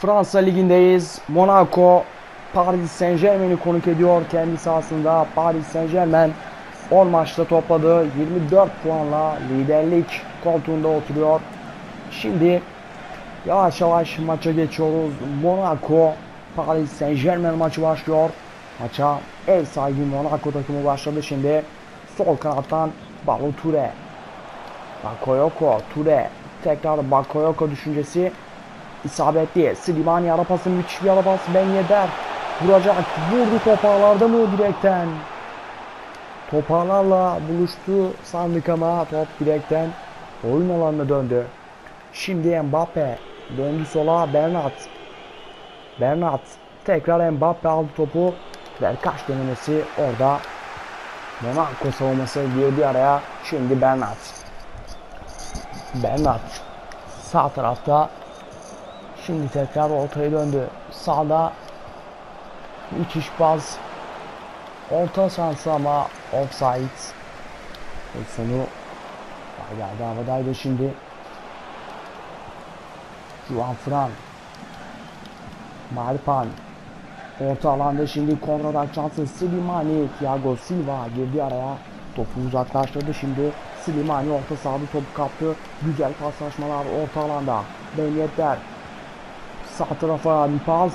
Fransa Ligi'ndeyiz. Monaco Paris Saint Germain'i konuk ediyor kendi sahasında. Paris Saint Germain 10 maçta topladığı 24 puanla liderlik koltuğunda oturuyor. Şimdi yavaş yavaş maça geçiyoruz. Monaco Paris Saint Germain maçı başlıyor. Maça ev sahibi Monaco takımı başladı şimdi. Sol kanattan Balo Toure. Bakayoko, Toure. Tekrar Bakayoko düşüncesi isabetli. Slimani ara pası müthiş bir ara pas. Ben Yedder vuracak. Vurdu toparlarda mı direkten? Toparlarla buluştu sandık ama top direkten oyun alanına döndü. Şimdi Mbappe döndü sola Bernat. Bernat tekrar Mbappe aldı topu. Berkaç denemesi orada. Monaco savunması girdi araya. Şimdi Bernat. Bernat sağ tarafta Şimdi tekrar ortaya döndü. Sağda müthiş baz. Orta şansı ama offside. Pozisyonu geldi havadaydı şimdi. Juan Fran. Marpan. Orta alanda şimdi kontradak şansı Slimani. Thiago Silva girdi araya. Topu uzaklaştırdı şimdi. Slimani orta sahada topu kaptı. Güzel paslaşmalar orta alanda. Benyetler Sağ tarafa bir pas.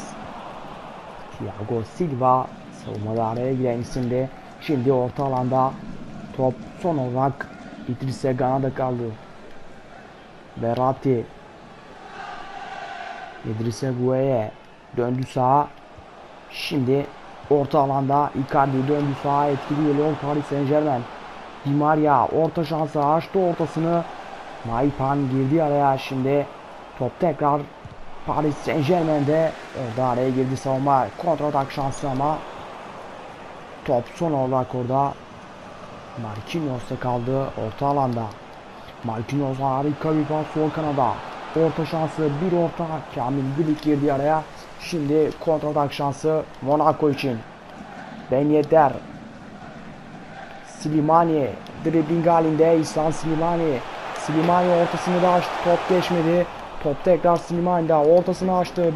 Thiago Silva savunmada araya giren isimde. Şimdi orta alanda top son olarak İdris'e Gana'da kaldı. Berati İdris'e Gueye döndü sağa. Şimdi orta alanda Icardi döndü sağa etkili geliyor Paris Saint Germain. Di Maria orta şansı açtı ortasını. Maipan girdi araya şimdi. Top tekrar Paris Saint Germain'de orada araya girdi savunma. Kontratak şansı ama top son olarak orada Marquinhos'ta kaldı orta alanda. Marquinhos harika bir pas sol kanada. Orta şansı bir orta Kamil Gülük girdi araya. Şimdi kontratak şansı Monaco için. Ben Yedder. Slimani dribbling halinde İslam Slimani. Slimani ortasını da açtı top geçmedi. Top tekrar Slimani'de ortasını açtı.